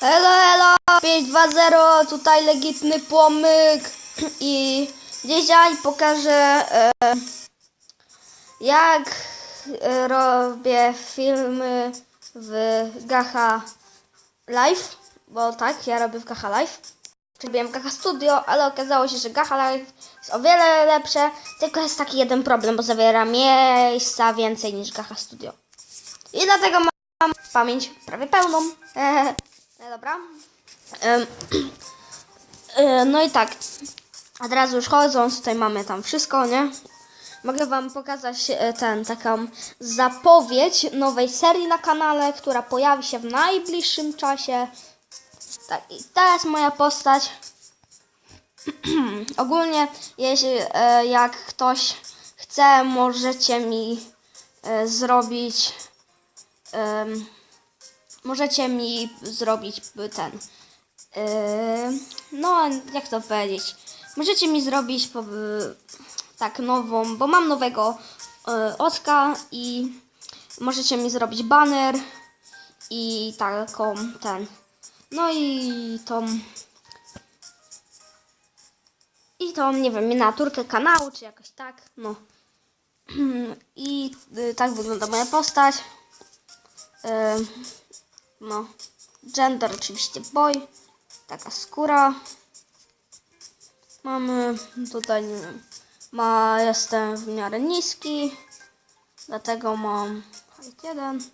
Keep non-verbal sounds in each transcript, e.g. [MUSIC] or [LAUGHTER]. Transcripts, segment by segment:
Elo, elo, 520, tutaj legitny pomyk [CLEARS THROAT] i dzisiaj pokażę e, jak e, robię filmy w Gacha Live, bo tak, ja robię w Gacha Live. Robiłem Gacha Studio, ale okazało się, że Gacha Live jest o wiele lepsze, tylko jest taki jeden problem, bo zawiera miejsca więcej niż Gacha Studio. I dlatego mam pamięć prawie pełną. [LAUGHS] No dobra. E, no i tak. A teraz już chodząc, tutaj mamy tam wszystko, nie? Mogę wam pokazać e, ten, taką zapowiedź nowej serii na kanale, która pojawi się w najbliższym czasie. Tak, i jest moja postać. [CLEARS THROAT] Ogólnie, jeśli jak ktoś chce, możecie mi zrobić em, możecie mi zrobić ten. Yy, no, jak to powiedzieć? Możecie mi zrobić po, tak nową, bo mam nowego yy, oska i możecie mi zrobić banner i taką ten. No i tą i tą, nie wiem, miniaturkę kanału, czy jakoś tak, no. [CLEARS THROAT] I y, tak wygląda moja postać. Ym, no, gender oczywiście boy, taka skóra. Mamy tutaj, nie wiem, ma, jestem w miarę niski, dlatego mam height 1,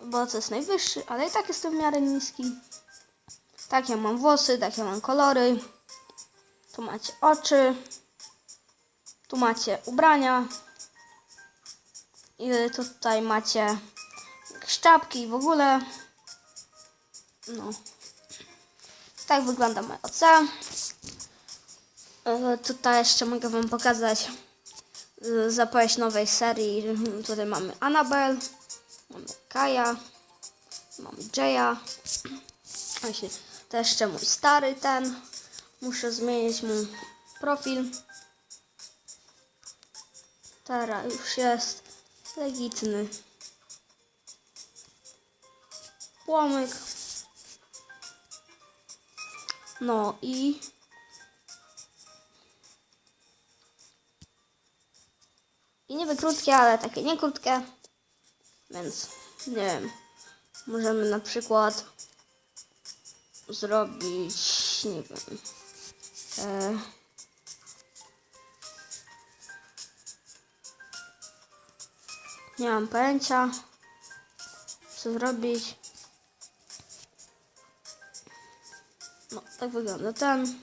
bo to jest najwyższy, ale i tak jestem w miarę niski. Takie mam włosy, takie mam kolory. Tu macie oczy, tu macie ubrania i tutaj macie szczapki w ogóle. No. Tak wygląda moja OC. E, Tutaj jeszcze mogę Wam pokazać e, zapowiedź nowej serii. Tutaj mamy Annabelle, mamy Kaja, mamy Jaya. Właśnie, to jeszcze mój stary ten. Muszę zmienić mu profil. Teraz już jest legitny płomyk. No i i niby krótkie, ale takie nie krótkie. Więc nie wiem. Możemy na przykład zrobić, nie wiem. E, nie mam pojęcia, co zrobić. No, tak wygląda ten.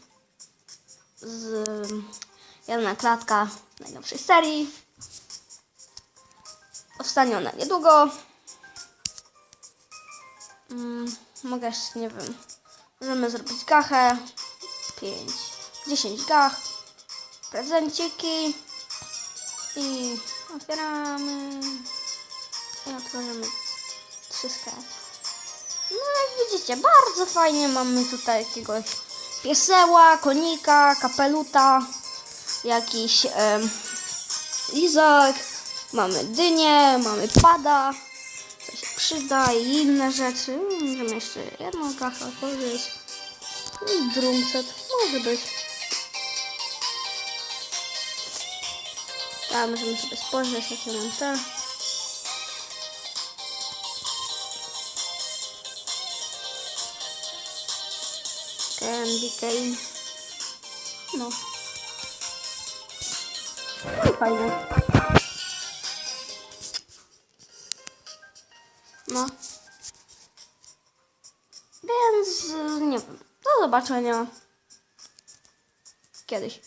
Z jedna klatka najnowszej serii. Powstanie ona niedługo. Mm, mogę nie wiem. Możemy zrobić gachę. 5, 10 gach. Prezenciki. I otwieramy. I otworzymy trzy sklepy. No jak widzicie, bardzo fajnie mamy tutaj jakiegoś pieseła, konika, kapeluta, jakiś em, lizak, mamy dynię, mamy pada, co się przyda i inne rzeczy. Mm, Możemy jeszcze jedną kachę otworzyć. I drumset, może być. Tak, możemy sobie spojrzeć, jakie mam te. Candy cane. No. Fajne. No. Więc nie wiem. Do zobaczenia. Kiedyś.